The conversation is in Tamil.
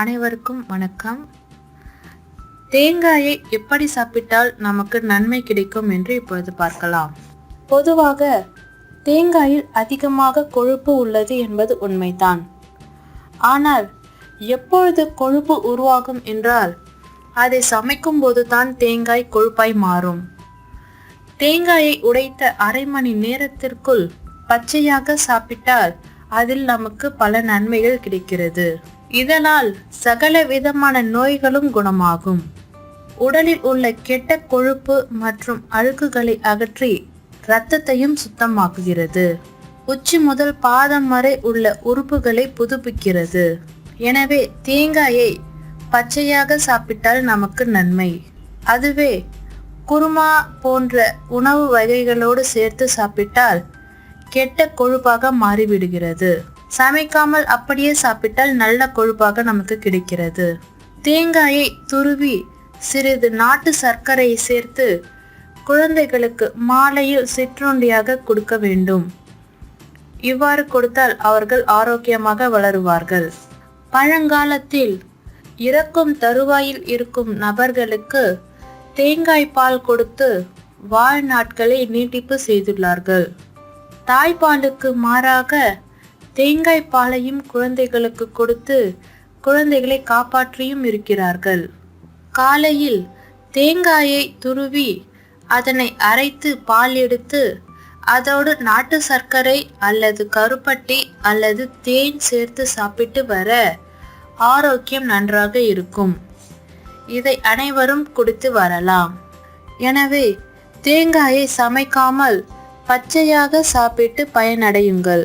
அனைவருக்கும் வணக்கம். தேங்காயை எப்படி சாப்பிட்டால் நமக்கு நன்மை கிடைக்கும் என்று இப்பொழுது பார்க்கலாம். பொதுவாக தேங்காயில் அதிகமாக கொழுப்பு உள்ளது என்பது உண்மைதான். ஆனால் எப்பொழுது கொழுப்பு உருவாகும் என்றால் அதை சமைக்கும் போதுதான் தேங்காய் கொழுப்பாய் மாறும். தேங்காயை உடைத்த அரை மணி நேரத்திற்குள் பச்சையாக சாப்பிட்டால் அதில் நமக்கு பல நன்மைகள் கிடைக்கிறது. இதனால் சகல விதமான நோய்களும் குணமாகும். உடலில் உள்ள கெட்ட கொழுப்பு மற்றும் அழுக்குகளை அகற்றி இரத்தத்தையும் சுத்தமாக்குகிறது. உச்சி முதல் பாதம் வரை உள்ள உறுப்புகளை புதுப்பிக்கிறது. எனவே தேங்காயை பச்சையாக சாப்பிட்டால் நமக்கு நன்மை. அதுவே குருமா போன்ற உணவு வகைகளோடு சேர்த்து சாப்பிட்டால் கெட்ட கொழுப்பாக மாறிவிடுகிறது. சமைக்காமல் அப்படியே சாப்பிட்டால் நல்ல கொழுப்பாக நமக்கு கிடைக்கிறது. தேங்காயை துருவி சிறிது நாட்டு சர்க்கரையை சேர்த்து குழந்தைகளுக்கு மாலையில் சிற்றுண்டியாக கொடுக்க வேண்டும். இவ்வாறு கொடுத்தால் அவர்கள் ஆரோக்கியமாக வளருவார்கள். பழங்காலத்தில் இறக்கும் தருவாயில் இருக்கும் நபர்களுக்கு தேங்காய் பால் கொடுத்து வாழ்நாட்களை நீட்டிப்பு செய்துள்ளார்கள். தாய்ப்பாலுக்கு மாறாக தேங்காய் பாலையும் குழந்தைகளுக்கு கொடுத்து குழந்தைகளை காப்பாற்றியும் இருக்கிறார்கள். காலையில் தேங்காயை துருவி அதனை அரைத்து பால் எடுத்து அதோடு நாட்டு சர்க்கரை அல்லது கருப்பட்டி அல்லது தேன் சேர்த்து சாப்பிட்டு வர ஆரோக்கியம் நன்றாக இருக்கும். இதை அனைவரும் குடித்து வரலாம். எனவே தேங்காயை சமைக்காமல் பச்சையாக சாப்பிட்டு பயனடையுங்கள்.